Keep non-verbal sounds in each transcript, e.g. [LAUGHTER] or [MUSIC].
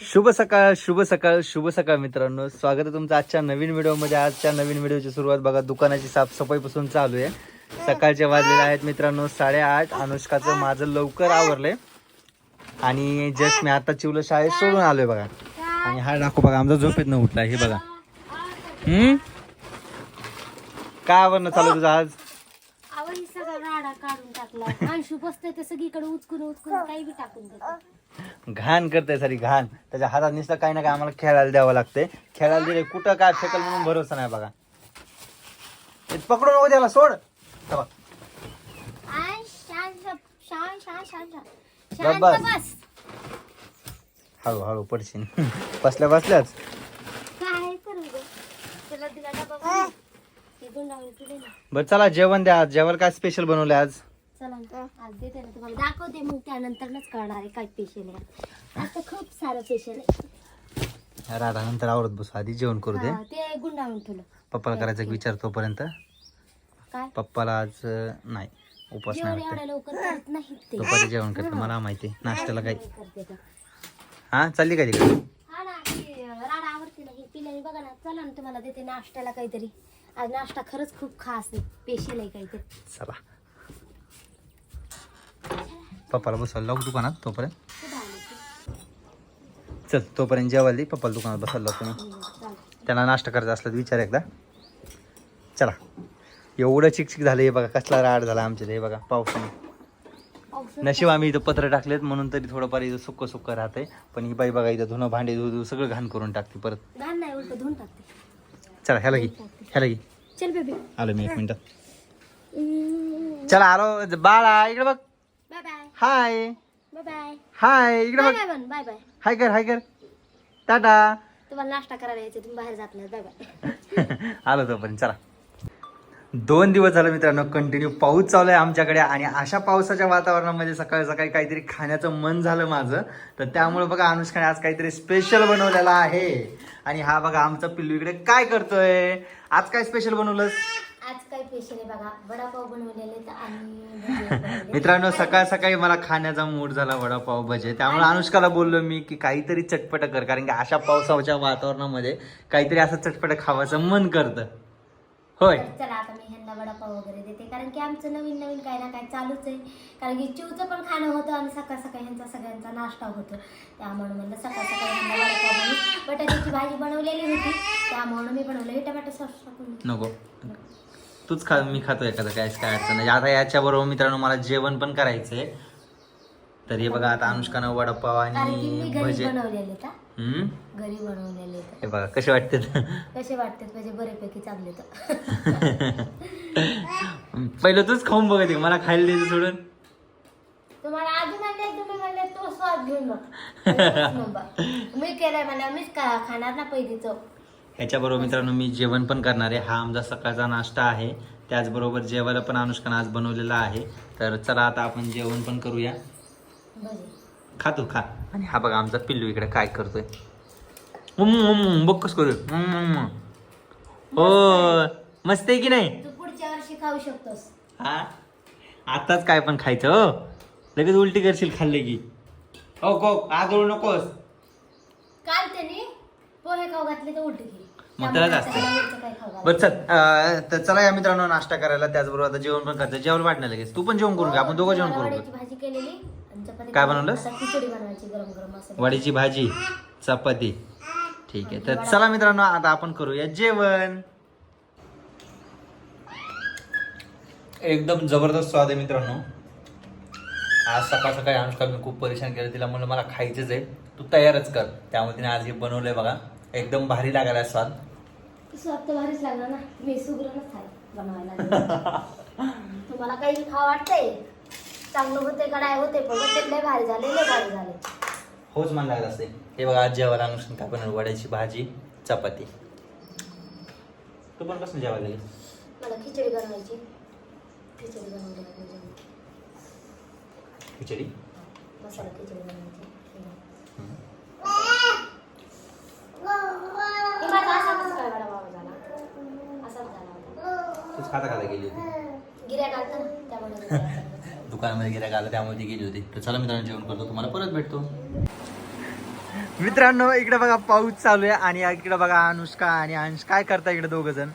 शुभ सकाळ शुभ सकाळ शुभ सकाळ मित्रांनो. स्वागत आहे तुमचं आजच्या नवीन व्हिडिओमध्ये. आजच्या नवीन व्हिडिओची सुरुवात बघा दुकानाची साफसफाईपासून चालू आहे. सकाळचे वाजलेले आहेत मित्रांनो साडेआठ. अनुष्काचं माझं लवकर आवरलंय. आणि जस्ट मी आता चिवलं शाळेत सोडून आलोय बघा. आणि हा दाखव बघा आमचा झोपेत न उठला हे बघा. हम्म? काय आवरणं चालू तुझं आज? सगळा राडा काढून टाकला. अंशू बसतोय ते सगळीकडे उचकून उचकून काही बी टाकून देतो. घाण करते सारी घाण. त्याच्या हातात नुसतं काही ना काय आम्हाला खेळायला द्यावं लागतंय. खेळायला दिले कुठं काय फेकल म्हणून भरोसा नाही बघा. पकडू नको त्याला सोड. बस. हळू हळू पडशील. [LAUGHS] बसल्या बसल्याच. बरं चला जेवण द्या आज. जेवण काय स्पेशल बनवलं आज? चला ना, आज देते ना तुम्हाला. दाखवते मग त्यानंतरच कळणार आहे काय स्पेशल आहे आता खूप सारं स्पेशल आहे. राधा नंतर आवडत बसू. आधी जेवण करू दे. हा, ते गुंडावून ठेवलं. पप्पाला करायचं एक विचार तोपर्यंत. काय? पप्पाला आज अं, नाही. उपास जेवण नाही एवढ्या लवकर करत नाहीत ते. दुपारी जेवण करतं. मला माहिती नाश्त्याला काय? करते. हा चालली का तिकडे? हा ना ती राडा आवडते ना. ही पिल्याने बघा ना. चला ना तुम्हाला देते नाश्त्याला काहीतरी. आज नाश्ता खरंच खूप खास आहे. स्पेशल आहे काहीतरी. चला. पप्पाला बसवायला लावू दुकानात तोपर्यंत? चल तोपर्यंत जेवायला पप्पाला दुकानात बसायला लावतो मी. चालतं. त्यांना नाश्ता करायचा असला तर विचार एकदा. चला. एवढं चिकचिक झालं हे बघा कसला राड झाला आमच्या हे बघा पावसाने. नशीब आम्ही इथं पत्र टाकलेत म्हणून तरी थोडंफार इथं सुक्क सुक्क राहतंय. पण ही बाई बघा इथं धुणं भांडे धुऊ धुऊ सगळं घाण करून टाकते परत. चला ह्याला घे ह्याला घे. आलो मी एक मिनिट. चला आलो. बाळा इकडे बघ. हाय बाय बाय हाय इकडे बाय बघ. बाय बाय बाय हाय कर हाय कर. टाटा तुम्हाला नाश्ता करायला यायचं तुम्ही बाहेर जात नाही बाय बाय आलो तोपर्यंत चला. दोन दिवस झालं मित्रांनो कंटिन्यू पाऊस चालू आहे आमच्याकडे आणि अशा पावसाच्या वातावरणामध्ये सकाळी सकाळी काहीतरी खाण्याचं मन झालं माझं. तर त्यामुळे बघा अनुष्काने आज काहीतरी स्पेशल बनवलेला आहे. आणि हा बघा आमचा पिल्लू इकडे काय करतोय? आज काय स्पेशल बनवलंस? आज काय स्पेशल आहे बघा. वडापाव बनवलेले आणि [LAUGHS] बनवले. मित्रांनो सकाळ सकाळी मला खाण्याचा मूड झाला वडापाव भजे. त्यामुळे अनुष्काला बोललो मी की काहीतरी चटपट कर कारण की अशा पावसाच्या वातावरणामध्ये काहीतरी असं चटपट खावायचं मन करतं. होय. चला आता मी ह्यांना वडापाव वगैरे देते. कारण की आमचं नवीन नवीन काही ना काही चालूच आहे. कारण की चिवचं पण खाणं होतं आणि सकाळ सकाळी ह्यांचा सगळ्यांचा नाश्ता होतो. त्यामुळे म्हणलं सकाळ सकाळी ह्यांना वडापाव बटाट्याची भाजी बनवलेली होती. त्यामुळे मी बनवलं हे टमाटर सॉस टाकून नको. तूच खा मी खातो एखादं काय काय अडचण नाही. आता याच्या बरोबर मित्रांनो मला जेवण पण करायचंय. तर हे बघा आता अनुष्कानं वडापाव आणि भजे. हम्म? घरी बनवलेले तर. हे बघा कसे वाटते कसे वाटतात? म्हणजे बऱ्यापैकी चांगले तर. [LAUGHS] पहिलं तूच खाऊन बघते मला खायला द्यायचं सोडून. तुम्हाला अजून आणले तुम्ही म्हणले तो स्वाद घेऊन बघ. एकच नंबर. मी केलंय मला मीच का खाणार ना पहिली चव ह्याच्याबरोबर मित्रांनो मी जेवण पण करणार आहे. हा आमचा सकाळचा नाश्ता आहे. त्याचबरोबर जेवायला पण अनुष्कानं आज बनवलेला आहे. तर चला आता आपण जेवण पण करूया. खा तू खा. आणि हा. बघा आमचा पिल्लू इकडे काय करतोय. मम्म, मम्म, बघ कस करू. हो मस्त आहे. की नाही? तू पुढच्या वर्षी खाऊ शकतोस. हा? आताच काय पण खायचं हो. लगेच उलटी करशील खाल्ले की. हो को आगळू नकोस. काल त्यांनी पोहे खाऊ घातले तर उलटी केली. मग घालत बरं चल अं, तर चला या मित्रांनो नाश्ता करायला. त्याचबरोबर आता जेवण पण करतं जेवण वाटणार लगेच. तू पण जेवण करू घे. आपण दोघं जेवण मला करू वड्याची भाजी केलेली आणि चपाती काय. बनवलंस? आता खिचडी बनवायची गरम गरम असं. वडीची भाजी चपाती. ठीक आहे. तर चला मित्रांनो आता आपण करूया जेवण. एकदम जबरदस्त स्वाद आहे मित्रांनो. आज सकाळ सकाळी अनुष्का मी खूप परेशान केलं. तिला म्हणलं मला खायचंच आहे. तू तयारच कर. त्यामुळे तिने आज हे बनवलंय बघा. एकदम भारी लागायला स्वाद. स्वाद तर भारीच लागला ना. मी सुगरणच आहे बनवायला. [LAUGHS] तुम्हाला काही खावं वाटतंय? चांगलं होते का नाही होते पण ते लय भारी झाले लय भारी झाले. होच मन लागत असते हे बघा आज जेवायला काय बनवलं वड्याची भाजी चपाती. तू पण कसं जेवायला गेली? मला खिचडी बनवायची. खिचडी बनवली खिचडी? मसाला खिचडी बनवायची हे माझा असाच काय वडापाव झाला असाच झाला तूच खाता खाता गेली होती. गिऱ्या घालतं ना त्यामुळे. [LAUGHS] दुकानामध्ये गिऱ्हाईक आलं त्यामुळे ती गेली होती. तर चला मित्रांनो जेवण करतो. तुम्हाला परत भेटतो. मित्रांनो इकडे बघा पाऊस चालू आहे आणि इकडे बघा अनुष्का आणि अंश काय करता इकडे दोघ जण?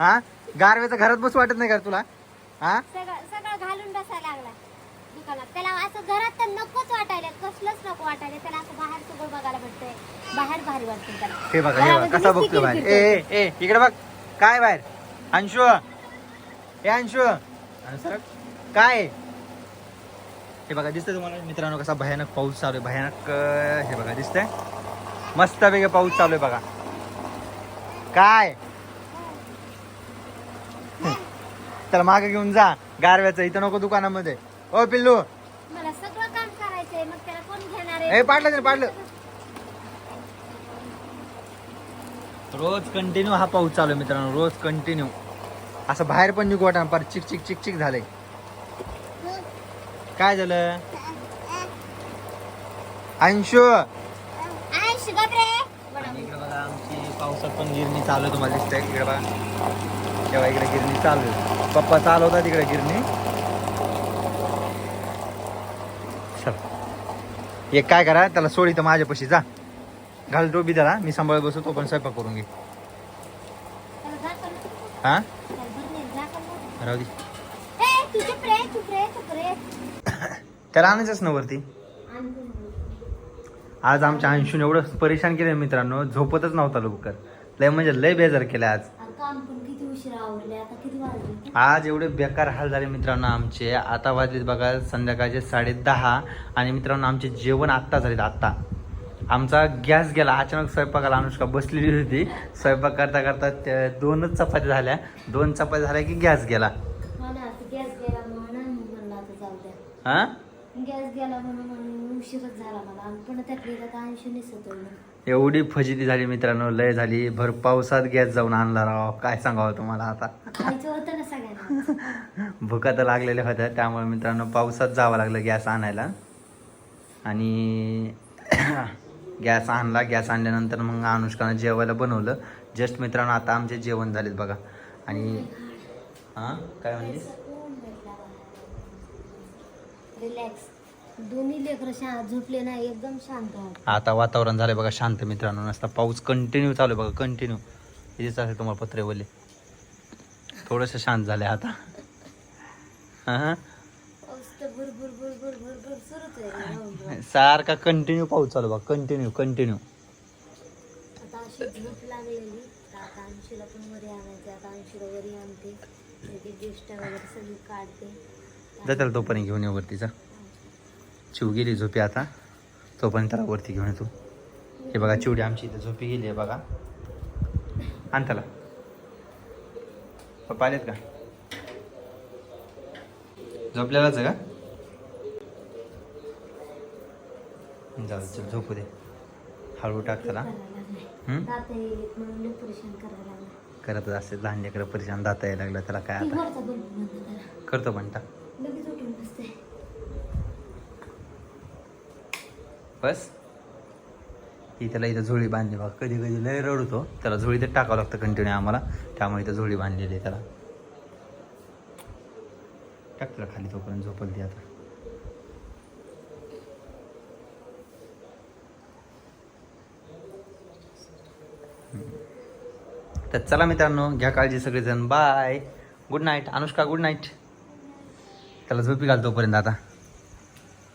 हा? गारव्याचं घरात बसू वाटत नाही का तुला? हा? सगळं सगळं घालून बसायला लागला दुकानात. त्याला असं घरात तर नकोच वाटायला कसलंच नको वाटायला त्याला असं बाहेर सगळं बघायला भेटतंय. बाहेर भारी वाटतं त्याला. हे बघा हे बघा कसा बघतो बाहेर? ए ए, इकडे बघ. काय बाहेर? अंशु. हे अंशु. काय? हे बघा दिसतंय तुम्हाला मित्रांनो कसा भयानक पाऊस चालू आहे भयानक हे बघा दिसतंय. मस्त वेगळं पाऊस चालू आहे बघा. काय? त्याला मागे घेऊन जा गारव्याचं इथं नको दुकानामध्ये. ओ पिल्लू. मला सगळं काम करायचंय मग त्याला कोण घेणार ए पाडलं त्याने पाडलं. रोज कंटिन्यू हा पाऊस चालू आहे मित्रांनो रोज कंटिन्यू असं बाहेर पण निघू वाटा पार चिक चिक चिक चिक झालंय. काय झालं? अंशु! इकडे बघा आमची पावसात पण गिरणी चालू आहे तुम्हाला दिसतंय. इकडे बघा. तेव्हा इकडे गिरणी चालू आहे? पप्पा चालवतात तिकडे गिरणी. चल. एक काय करा त्याला सोडी तर माझ्यापाशी जा. घाल डोबी त्याला मी सांभाळ बसू तो पण स्वयंपाक करून घे. हा त्याला भरणे झाकण नको. राहू दे. त्याला आणायचंच ना वरती. आज आमच्या अंशून एवढं परेशान केलं मित्रांनो झोपतच नव्हता लवकर. लय म्हणजे लय बेजार केलं आज. आज एवढे बेकार हाल झाले मित्रांनो आमचे. आता वाजलेत बघा संध्याकाळचे साडे दहा आणि मित्रांनो आमचे जेवण आत्ता झालेत आत्ता. आमचा गॅस गेला अचानक स्वयंपाकाला अनुष्का बसलेली होती. स्वयंपाक करता करता त्या दोनच चपात्या झाल्या. दोन चपात्या झाल्या की गॅस गेला? हो एवढी फजिती झाली मित्रांनो लय झाली. भर पावसात गॅस जाऊन आणला राव. काय सांगावं तुम्हाला आता? [LAUGHS] भुका तर लागलेल्या होत्या. त्यामुळे मित्रांनो पावसात जावं लागलं गॅस आणायला. आणि गॅस आणला गॅस आणल्यानंतर मग अनुष्कानं जेवायला बनवलं. जस्ट मित्रांनो आता आमचे जेवण झालेत बघा. आणि हां काय म्हणलीस? रिलॅक्स दोन्ही लेकरं शांत झोपले ना एकदम शांत राहत आता वातावरण झालं बघा शांत मित्रांनो. नसता पाऊस कंटिन्यू चालू आहे बघा कंटिन्यू इथेच असेल तुम्हाला पत्रे बोलले थोडंसं शांत झालं आता. हां. सारखा कंटिन्यू पाऊस चालू बघा कंटिन्यू कंटिन्यू आता अशी झोप लागलेली आता पण वरी आणायचे आता ऐंशीला वरी आणते. त्याची ज्येष्ठ वगैरे सगळी काढते. जाताल तोपर्यंत घेऊन ये वरतीचा चिव गेली झोपी आता. तोपर्यंत त्याला वरती घेऊन येतो हे बघा चिवडी आमची इथं झोपी गेली आहे बघा. आण त्याला. पप्पा आलेत का? झोपलेलाच आहे का? जाऊ दे, चल झोपू दे. हळू टाक त्याला. करतच असते लहान लेकरं परेशान दाता यायला लागलं त्याला काय ती आता? करतो पण टाक. बस. ही त्याला इथं झोळी बांधली बघा. कधी कधी लय रडतो. त्याला झोळी तर टाकावं लागतं कंटिन्यू आम्हाला. त्यामुळे इथं झोळी बांधलेली आहे त्याला. टाक त्याला खाली तोपर्यंत झोपल ती आता. तर चला मित्रांनो घ्या काळजी सगळेजण. Bye good night Anushka good night त्याला झोपी घालतोपर्यंत आता.